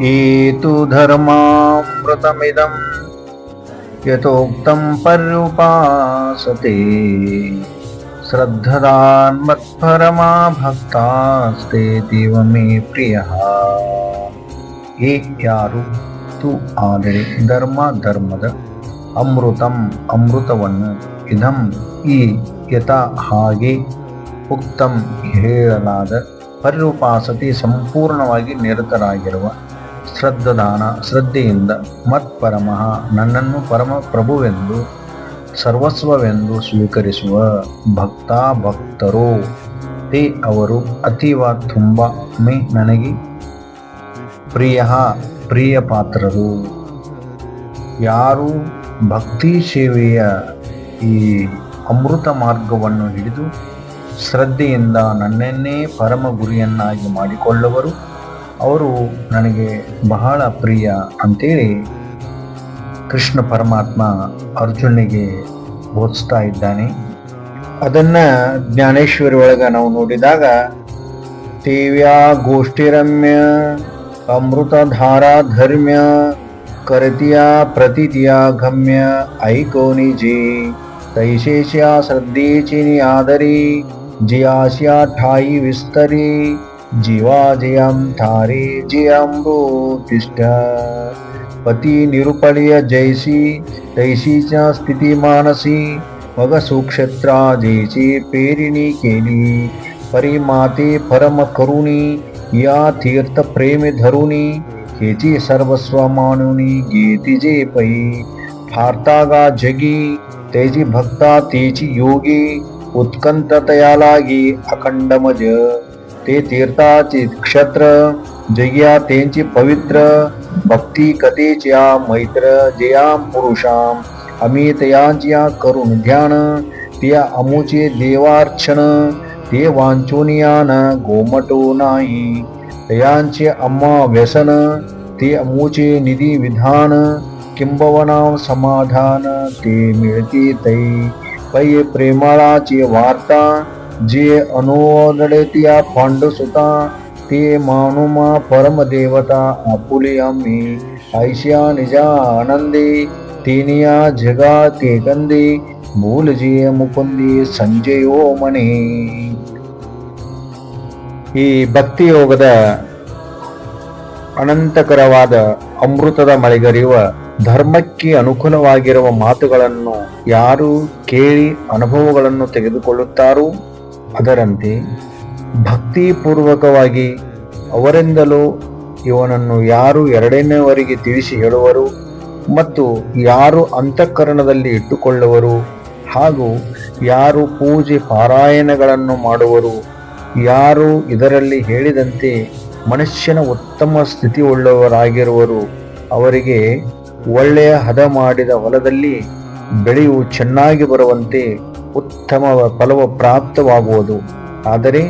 ಏತು ಧರ್ಮಾಮೃತಮಿದಂ ಯಥೋಕ್ತಂ ಪರ್ಯುಪಾಸತೆ ಶ್ರದ್ಧದಾನ್ಮತ್ಪರಮಾ ಭಕ್ತಾಸ್ತೇತಿವ ಮೇ ಪ್ರಿಯ ಏ ಯಾರು ತು ಆದರೆ ಧರ್ಮ ಧರ್ಮದ ಅಮೃತಂ ಅಮೃತವನ್ನು ಇದಂ ಈ ಯಥ ಹಾಗೆ ಉಕ್ತಂ ಹೇಳಲಾದ ಪರ್ಯುಪಾಸತಿ ಸಂಪೂರ್ಣವಾಗಿ ನಿರತರಾಗಿರುವ ಶ್ರದ್ಧದಾನ, ಶ್ರದ್ಧೆಯಿಂದ ಮತ್ ಪರಮಃ ನನ್ನನ್ನು ಪರಮ ಪ್ರಭುವೆಂದು ಸರ್ವಸ್ವವೆಂದು ಸ್ವೀಕರಿಸುವ ಭಕ್ತ ಭಕ್ತರು ತೇ ಅವರು, ಅತೀವ ತುಂಬ ಮೇ ನನಗೆ ಪ್ರಿಯ ಪ್ರಿಯ ಪಾತ್ರರು ಯಾರು ಭಕ್ತಿ ಸೇವೆಯ ಈ ಅಮೃತ ಮಾರ್ಗವನ್ನು ಹಿಡಿದು ಶ್ರದ್ಧೆಯಿಂದ ನನ್ನನ್ನೇ ಪರಮ ಗುರಿಯನ್ನಾಗಿ ಮಾಡಿಕೊಳ್ಳುವರು. ಅವರು ನನಗೆ ಬಹಳ ಪ್ರಿಯ ಅಂತೇಳಿ ಕೃಷ್ಣ ಪರಮಾತ್ಮ ಅರ್ಜುನಿಗೆ ಬೋಧಿಸ್ತಾ ಇದ್ದಾನೆ. ಅದನ್ನು ಜ್ಞಾನೇಶ್ವರಿ ಒಳಗೆ ನಾವು ನೋಡಿದಾಗ, ದಿವ್ಯಾ ಗೋಷ್ಠಿರಮ್ಯ ಅಮೃತಧಾರಾಧರ್ಮ್ಯ ಕರತಿಯ ಪ್ರತಿತಿಯ ಗಮ್ಯ ಐಕೋನಿಜಿ ತೈಶೇಷ್ಯ ಶ್ರದ್ಧೇಚಿನಿ ಆದರಿ ಜಿಯಾಸ್ಯ ಠಾಯಿ ವಿಸ್ತರಿ जीवा जियम थारी जियम्बो तिष्ठ पति निरुपलय जैसी तैसी चा स्थिति मानसी। मग सुक्षेत्रा जैसी पेरिनी केली। परिमाते परम करुणी, या तीर्थ प्रेम धरुणी। खेची सर्वस्व मानुनी गेति जे पई। फार्तागा जगी, तेज़ी भक्ता तेज़ी योगी। उत्कंत तया लागी अखंड मज़ ते तीर्थाची क्षत्र जया त्यांची पवित्र भक्ती कथेच्या मैत्र जया पुरुषाम अमितयांच्या करुण ध्यान त्या अमुचे देवार्चन ते वांचुनियान गोमटो नाही तयांचे अम्मा व्यसन ते अमुचे निधी विधान किंबवना समाधान ते मिळते तै पै प्रेमाळाची वार्ता જે અનોરડે ત્યાં ફંડ સુતા, તે માનુમાં પરમ દેવતા આપુલી અમ્મી આઈશ્યા નિજા આનંદી, તેનિયા જગા તે ગંદી મૂલજીએ મુકુંદી ಸಂಜೆಯೋ ಮಣಿ ಈ ಭಕ್ತಿ ಯೋಗದ ಅನಂತಕರವಾದ ಅಮೃತದ ಮಳೆಗರಿಯುವ ಧರ್ಮಕ್ಕೆ ಅನುಕೂಲವಾಗಿರುವ ಮಾತುಗಳನ್ನು ಯಾರು ಕೇಳಿ ಅನುಭವಗಳನ್ನು ತೆಗೆದುಕೊಳ್ಳುತ್ತಾರೋ ಅದರಂತೆ ಭಕ್ತಿಪೂರ್ವಕವಾಗಿ ಅವರಿಂದಲೂ ಇವನನ್ನು ಯಾರು ಎರಡನೇವರಿಗೆ ತಿಳಿಸಿ ಹೇಳುವರು ಮತ್ತು ಯಾರು ಅಂತಃಕರಣದಲ್ಲಿ ಇಟ್ಟುಕೊಳ್ಳುವರು ಹಾಗೂ ಯಾರು ಪೂಜೆ ಪಾರಾಯಣಗಳನ್ನು ಮಾಡುವರು, ಯಾರು ಇದರಲ್ಲಿ ಹೇಳಿದಂತೆ ಮನುಷ್ಯನ ಉತ್ತಮ ಸ್ಥಿತಿ ಉಳ್ಳವರಾಗಿರುವರು ಅವರಿಗೆ ಒಳ್ಳೆಯ ಹದ ಮಾಡಿದ ಹೊಲದಲ್ಲಿ ಬೆಳೆಯು ಚೆನ್ನಾಗಿ ಬರುವಂತೆ ಉತ್ತಮ ಫಲವು ಪ್ರಾಪ್ತವಾಗುವುದು. ಆದರೆ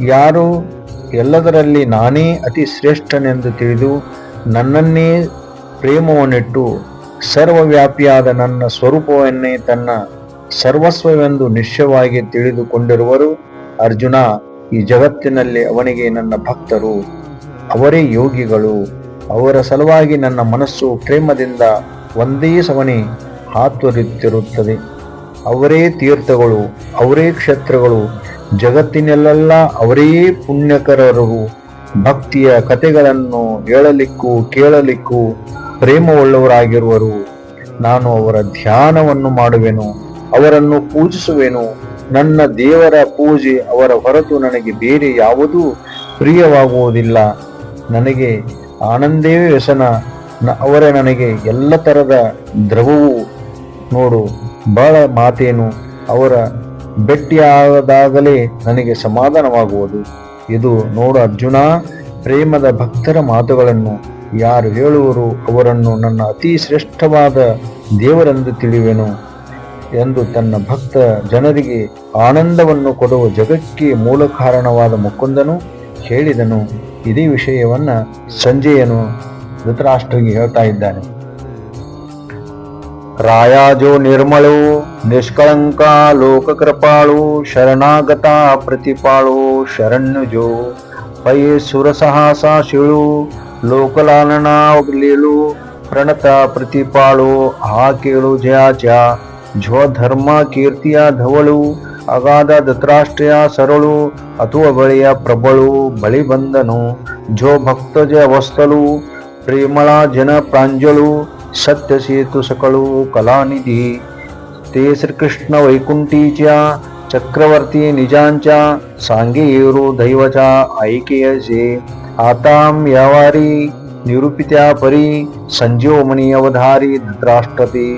ಯಾರು ಎಲ್ಲದರಲ್ಲಿ ನಾನೇ ಅತಿ ಶ್ರೇಷ್ಠನೆಂದು ತಿಳಿದು ನನ್ನನ್ನೇ ಪ್ರೇಮವನ್ನಿಟ್ಟು ಸರ್ವವ್ಯಾಪಿಯಾದ ನನ್ನ ಸ್ವರೂಪವನ್ನೇ ತನ್ನ ಸರ್ವಸ್ವವೆಂದು ನಿಶ್ಚಯವಾಗಿ ತಿಳಿದುಕೊಂಡಿರುವರು, ಅರ್ಜುನ, ಈ ಜಗತ್ತಿನಲ್ಲಿ ಅವನಿಗೆ ನನ್ನ ಭಕ್ತರು. ಅವರೇ ಯೋಗಿಗಳು. ಅವರ ಸಲುವಾಗಿ ನನ್ನ ಮನಸ್ಸು ಪ್ರೇಮದಿಂದ ಒಂದೇ ಸವನಿ ಹಾತೊರೆಯುತ್ತಿರುತ್ತದೆ. ಅವರೇ ತೀರ್ಥಗಳು, ಅವರೇ ಕ್ಷೇತ್ರಗಳು, ಜಗತ್ತಿನಲ್ಲೆಲ್ಲ ಅವರೇ ಪುಣ್ಯಕರರು. ಭಕ್ತಿಯ ಕಥೆಗಳನ್ನು ಹೇಳಲಿಕ್ಕೂ ಕೇಳಲಿಕ್ಕೂ ಪ್ರೇಮವುಳ್ಳವರಾಗಿರುವರು. ನಾನು ಅವರ ಧ್ಯಾನವನ್ನು ಮಾಡುವೆನು, ಅವರನ್ನು ಪೂಜಿಸುವೆನು. ನನ್ನ ದೇವರ ಪೂಜೆ ಅವರ ಹೊರತು ನನಗೆ ಬೇರೆ ಯಾವುದೂ ಪ್ರಿಯವಾಗುವುದಿಲ್ಲ. ನನಗೆ ಆನಂದೇ ವ್ಯಸನ ಅವರ ನನಗೆ ಎಲ್ಲ ಥರದ ದ್ರವವು. ನೋಡು ಬಹಳ ಮಾತೇನು, ಅವರ ಭೆಟ್ಟಿಯಾದಾಗಲೇ ನನಗೆ ಸಮಾಧಾನವಾಗುವುದು. ಇದು ನೋಡು ಅರ್ಜುನ, ಪ್ರೇಮದ ಭಕ್ತರ ಮಾತುಗಳನ್ನು ಯಾರು ಹೇಳುವರು, ಅವರನ್ನು ನನ್ನ ಅತಿ ಶ್ರೇಷ್ಠವಾದ ದೇವರೆಂದು ತಿಳಿವೆನು ಎಂದು ತನ್ನ ಭಕ್ತ ಜನರಿಗೆ ಆನಂದವನ್ನು ಕೊಡುವ ಜಗಕ್ಕೆ ಮೂಲ ಕಾರಣವಾದ ಮುಕುಂದನು ಹೇಳಿದನು. ಇದೇ ವಿಷಯವನ್ನು ಸಂಜೆಯನು ಧೃತರಾಷ್ಟ್ರಿಗೆ ಹೇಳ್ತಾ ಇದ್ದಾನೆ. ರಾಯಾಜೋ ನಿರ್ಮಳೋ ನಿಷ್ಕಳಂಕ ಲೋಕ ಕೃಪಾಳು ಶರಣಾಗತ ಪ್ರತಿಪಾಳು ಶರಣ್ಯಜೋ ಪೈ ಸುರಸಹಾಸ ಶಿಳು ಲೋಕಲಾಲನಾಗಲೇಳು ಪ್ರಣತ ಪ್ರತಿಪಾಳು ಆ ಕೇಳು ಜಯಾಚ ಝೋ ಧರ್ಮ ಕೀರ್ತಿಯ ಧವಳು ಅಗಾಧ ದತ್ರಾಷ್ಟ್ರೀಯ ಸರಳು ಅಥುವ ಬಳಿಯ ಪ್ರಬಳು ಬಳಿ ಬಂದನು ಝೋ ಭಕ್ತಜ ಅವಸ್ಥಲು ಪ್ರೇಮಳ ಜನ ಪ್ರಾಂಜಳು सत्यसेतु सकळू कलानिधी ते श्रीकृष्ण वैकुंठीच्या चक्रवर्ती निजांच्या सांगेरू दैवच्या ऐकेयसे। आताम यावारी निरूपित्या परी संजीवमणी अवधारी धृतराष्ट्रते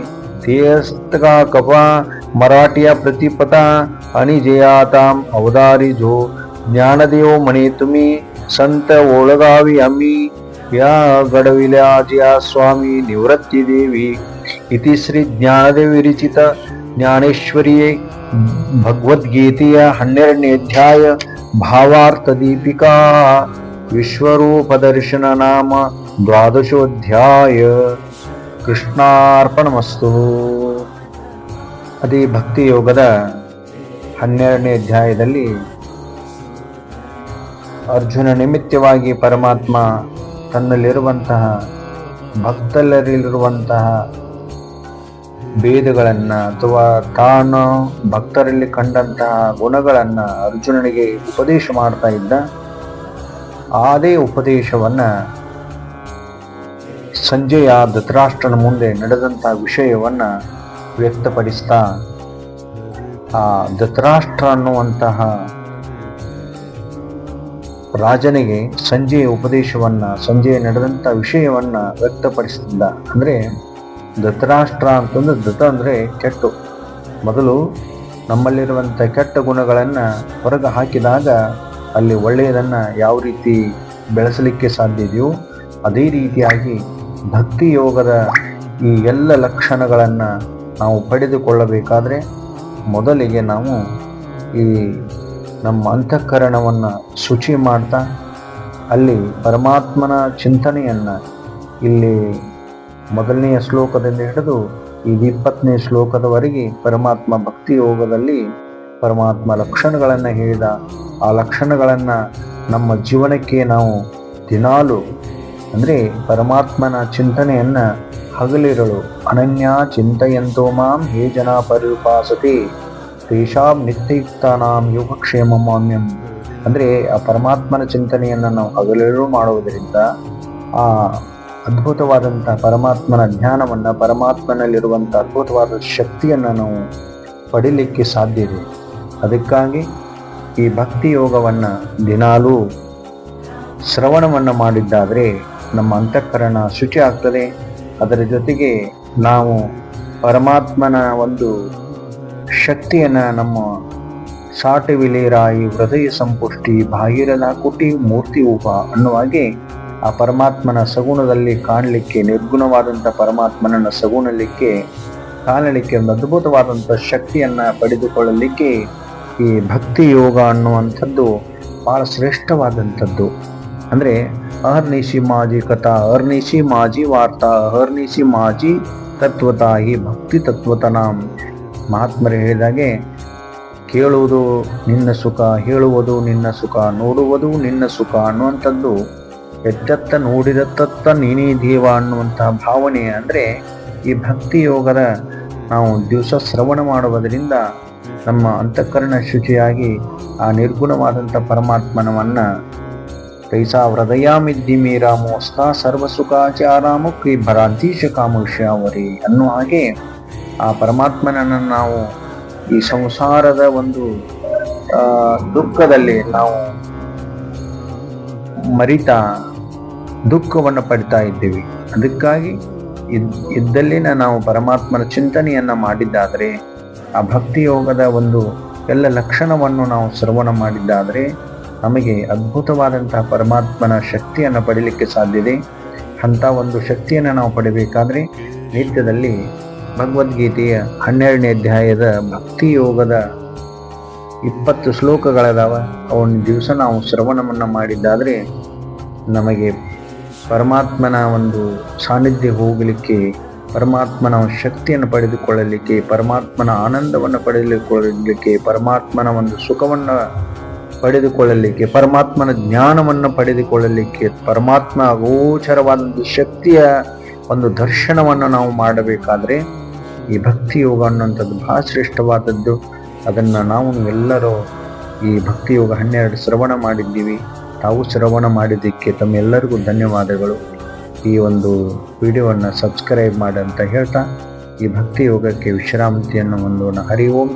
तेस्तका कपा मराठिया प्रतिपता आणि जे आताम अवधारी जो। ज्ञानदेव म्हणे तुम्ही संत ओळगावी आम्ही या घडविल्या ज्या स्वामी निवृत्ती देवी इति श्री ಜ್ಞಾನದೇವ ವಿರಚಿತ ಜ್ಞಾನೇಶ್ವರಿಯೇ ಭಗವದ್ಗೀತೆಯ ಹನ್ನೆರಡನೇ ಅಧ್ಯಾಯ ಭಾವಾರ್ಥ ದೀಪಿಕಾ ವಿಶ್ವರೂಪ ದರ್ಶನ ನಾಮ ದ್ವಾದಶೋಧ್ಯಾಯ ಕೃಷ್ಣಾರ್ಪಣಮಸ್ತು ಅದೇ ಭಕ್ತಿ ಯೋಗದ ಹನ್ನೆರಡನೇ ಅಧ್ಯಾಯದಲ್ಲಿ ಅರ್ಜುನ ನಿಮಿತ್ತವಾಗಿ ಪರಮಾತ್ಮ ತನ್ನಲ್ಲಿರುವಂತಹ ಭಕ್ತರಲ್ಲಿರುವಂತಹ ಭೇದಗಳನ್ನು ಅಥವಾ ತಾನು ಭಕ್ತರಲ್ಲಿ ಕಂಡಂತಹ ಗುಣಗಳನ್ನು ಅರ್ಜುನನಿಗೆ ಉಪದೇಶ ಮಾಡ್ತಾ ಇದ್ದ, ಅದೇ ಉಪದೇಶವನ್ನ ಸಂಜೆಯ ಧೃತರಾಷ್ಟ್ರನ ಮುಂದೆ ನಡೆದಂತಹ ವಿಷಯವನ್ನ ವ್ಯಕ್ತಪಡಿಸ್ತಾ, ಆ ಧೃತರಾಷ್ಟ್ರ ಅನ್ನುವಂತಹ ರಾಜನಿಗೆ ಸಂಜೆಯ ಉಪದೇಶವನ್ನ, ಸಂಜೆಯ ನಡೆದಂಥ ವಿಷಯವನ್ನ ವ್ಯಕ್ತಪಡಿಸುತ್ತಿದ್ದ ಅಂದ್ರೆ ಧೃತರಾಷ್ಟ್ರ ಅಂತಂದ್ರೆ ಧೃತ ಅಂದ್ರೆ ಕೆಟ್ಟು. ಮೊದಲು ನಮ್ಮಲ್ಲಿರುವಂಥ ಕೆಟ್ಟ ಗುಣಗಳನ್ನು ಹೊರಗೆ ಹಾಕಿದಾಗ ಅಲ್ಲಿ ಒಳ್ಳೆಯದನ್ನು ಯಾವ ರೀತಿ ಬೆಳೆಸಲಿಕ್ಕೆ ಸಾಧ್ಯ ಇದೆಯೋ, ಅದೇ ರೀತಿಯಾಗಿ ಭಕ್ತಿ ಯೋಗದ ಈ ಎಲ್ಲ ಲಕ್ಷಣಗಳನ್ನು ನಾವು ಪಡೆದುಕೊಳ್ಳಬೇಕಾದ್ರೆ ಮೊದಲಿಗೆ ನಾವು ಈ ನಮ್ಮ ಅಂತಃಕರಣವನ್ನು ಶುಚಿ ಮಾಡ್ತಾ, ಅಲ್ಲಿ ಪರಮಾತ್ಮನ ಚಿಂತನೆಯನ್ನು ಇಲ್ಲಿ ಮೊದಲನೆಯ ಶ್ಲೋಕದಿಂದ ಹಿಡಿದು ಈ ಇಪ್ಪತ್ತನೇ ಶ್ಲೋಕದವರೆಗೆ ಪರಮಾತ್ಮ ಭಕ್ತಿ ಯೋಗದಲ್ಲಿ ಪರಮಾತ್ಮ ಲಕ್ಷಣಗಳನ್ನು ಹೇಳಿದ, ಆ ಲಕ್ಷಣಗಳನ್ನು ನಮ್ಮ ಜೀವನಕ್ಕೆ ನಾವು ದಿನಾಲು ಅಂದರೆ ಪರಮಾತ್ಮನ ಚಿಂತನೆಯನ್ನು ಹಗಲಿರಳು, ಅನನ್ಯ ಚಿಂತೆಯಂತೋ ಮಾಂ ಹೇ ಜನ ಪರಿಪಾಸತೆ. ತೇಷಾಂ ನಿತ್ಯಯುಕ್ತಾನಾಂ ಯೋಗಕ್ಷೇಮ ಮಾಮ್ಯಂ. ಅಂದರೆ ಆ ಪರಮಾತ್ಮನ ಚಿಂತನೆಯನ್ನು ನಾವು ಹಗಲೆಲ್ಲೂ ಮಾಡುವುದರಿಂದ ಆ ಅದ್ಭುತವಾದಂಥ ಪರಮಾತ್ಮನ ಜ್ಞಾನವನ್ನು ಪರಮಾತ್ಮನಲ್ಲಿರುವಂಥ ಅದ್ಭುತವಾದ ಶಕ್ತಿಯನ್ನು ನಾವು ಪಡಿಲಿಕ್ಕೆ ಸಾಧ್ಯ ಇದೆ. ಅದಕ್ಕಾಗಿ ಈ ಭಕ್ತಿ ಯೋಗವನ್ನು ದಿನಾಲೂ ಶ್ರವಣವನ್ನು ಮಾಡಿದ್ದಾದರೆ ನಮ್ಮ ಅಂತಃಕರಣ ಶುಚಿ ಆಗ್ತದೆ ಅದರ ಜೊತೆಗೆ ನಾವು ಪರಮಾತ್ಮನ ಒಂದು ಶಕ್ತಿಯನ್ನು ನಮ್ಮ ವಿಲೀರಾಯಿ ಹೃದಯ ಸಂಪುಷ್ಟಿ ಬಾಹಿರದ ಕುಟಿ ಮೂರ್ತಿ ಉಪ ಅನ್ನುವಾಗೆ ಆ ಪರಮಾತ್ಮನ ಸಗುಣದಲ್ಲಿ ಕಾಣಲಿಕ್ಕೆ ನಿರ್ಗುಣವಾದಂಥ ಪರಮಾತ್ಮನನ್ನು ಸಗುಣಲಿಕ್ಕೆ, ಕಾಣಲಿಕ್ಕೆ ಒಂದು ಅದ್ಭುತವಾದಂಥ ಶಕ್ತಿಯನ್ನು ಪಡೆದುಕೊಳ್ಳಲಿಕ್ಕೆ ಈ ಭಕ್ತಿ ಯೋಗ ಅನ್ನುವಂಥದ್ದು ಭಾಳ ಶ್ರೇಷ್ಠವಾದಂಥದ್ದು. ಅಂದರೆ, ಅಹರ್ನಿಶಿ ಮಾಜಿ ಕಥಾ, ಅಹರ್ನಿಶಿ ಮಾಜಿ ವಾರ್ತಾ, ಅಹರ್ನಿಶಿ ಮಾಜಿ ತತ್ವತಾಯಿ ಭಕ್ತಿ ತತ್ವತನಾಂ ಮಹಾತ್ಮರು ಹೇಳಿದಾಗೆ, ಕೇಳುವುದು ನಿನ್ನ ಸುಖ, ಹೇಳುವುದು ನಿನ್ನ ಸುಖ, ನೋಡುವುದು ನಿನ್ನ ಸುಖ ಅನ್ನುವಂಥದ್ದು ಎದ್ದತ್ತ ನೋಡಿದತ್ತ ನೀನೇ ದೇವ ಅನ್ನುವಂತಹ ಭಾವನೆ ಅಂದರೆ ಈ ಭಕ್ತಿ ಯೋಗದ ನಾವು ದಿವಸ ಶ್ರವಣ ಮಾಡುವುದರಿಂದ ನಮ್ಮ ಅಂತಃಕರಣ ಶುಚಿಯಾಗಿ ಆ ನಿರ್ಗುಣವಾದಂಥ ಪರಮಾತ್ಮನವನ್ನು ಕೈಸಾ ಹೃದಯಾಮಿದ್ದಿ ಮೀರಾಮೋಸ್ತ ಸರ್ವಸುಖಾಚಾರಾಮು ಕ್ರೀ ಭರಾಧೀಶ ಕಾಮುಷ್ಯಾವರಿ ಅನ್ನುವ ಹಾಗೆ ಆ ಪರಮಾತ್ಮನನ್ನು ನಾವು ಈ ಸಂಸಾರದ ಒಂದು ದುಃಖದಲ್ಲಿ ನಾವು ಮರಿತಾ ದುಃಖವನ್ನು ಪಡಿತಾ ಇದ್ದೀವಿ. ಅದಕ್ಕಾಗಿ ಇದ್, ಇದ್ದಲ್ಲಿನ ನಾವು ಪರಮಾತ್ಮನ ಚಿಂತನೆಯನ್ನು ಮಾಡಿದ್ದಾದರೆ, ಆ ಭಕ್ತಿ ಯೋಗದ ಒಂದು ಎಲ್ಲ ಲಕ್ಷಣವನ್ನು ನಾವು ಶ್ರವಣ ಮಾಡಿದ್ದಾದರೆ, ನಮಗೆ ಅದ್ಭುತವಾದಂತಹ ಪರಮಾತ್ಮನ ಶಕ್ತಿಯನ್ನು ಪಡೀಲಿಕ್ಕೆ ಸಾಧ್ಯತೆ ಅಂಥ ಒಂದು ಶಕ್ತಿಯನ್ನು ನಾವು ಪಡಿಬೇಕಾದ್ರೆ ನಿತ್ಯದಲ್ಲಿ ಭಗವದ್ಗೀತೆಯ ಹನ್ನೆರಡನೇ ಅಧ್ಯಾಯದ ಭಕ್ತಿ ಯೋಗದ ಇಪ್ಪತ್ತು ಶ್ಲೋಕಗಳದಾವ. ಅವನ ದಿವಸ ನಾವು ಶ್ರವಣವನ್ನು ಮಾಡಿದ್ದಾದರೆ ನಮಗೆ ಪರಮಾತ್ಮನ ಒಂದು ಸಾನ್ನಿಧ್ಯ ಹೋಗಲಿಕ್ಕೆ, ಪರಮಾತ್ಮನ ಶಕ್ತಿಯನ್ನು ಪಡೆದುಕೊಳ್ಳಲಿಕ್ಕೆ, ಪರಮಾತ್ಮನ ಆನಂದವನ್ನು ಪಡೆದುಕೊಳ್ಳಲಿಕ್ಕೆ, ಪರಮಾತ್ಮನ ಒಂದು ಸುಖವನ್ನು ಪಡೆದುಕೊಳ್ಳಲಿಕ್ಕೆ, ಪರಮಾತ್ಮನ ಜ್ಞಾನವನ್ನು ಪಡೆದುಕೊಳ್ಳಲಿಕ್ಕೆ, ಪರಮಾತ್ಮ ಅಗೋಚರವಾದ ಶಕ್ತಿಯ ಒಂದು ದರ್ಶನವನ್ನು ನಾವು ಮಾಡಬೇಕಾದ್ರೆ ಈ ಭಕ್ತಿ ಯೋಗ ಅನ್ನುವಂಥದ್ದು ಬಹಳ ಶ್ರೇಷ್ಠವಾದದ್ದು. ಅದನ್ನು ನಾವು ಎಲ್ಲರೂ ಈ ಭಕ್ತಿ ಯೋಗ ಹನ್ನೆರಡು ಶ್ರವಣ ಮಾಡಿದ್ದೀವಿ. ತಾವು ಶ್ರವಣ ಮಾಡಿದ್ದಕ್ಕೆ ತಮ್ಮೆಲ್ಲರಿಗೂ ಧನ್ಯವಾದಗಳು. ಈ ಒಂದು ವಿಡಿಯೋವನ್ನು ಸಬ್ಸ್ಕ್ರೈಬ್ ಮಾಡಿ ಅಂತ ಹೇಳ್ತಾ, ಈ ಭಕ್ತಿ ಯೋಗಕ್ಕೆ ವಿಶ್ರಾಂತಿಯನ್ನು ಹೊಂದೋಣ ಹರಿ ಓಂ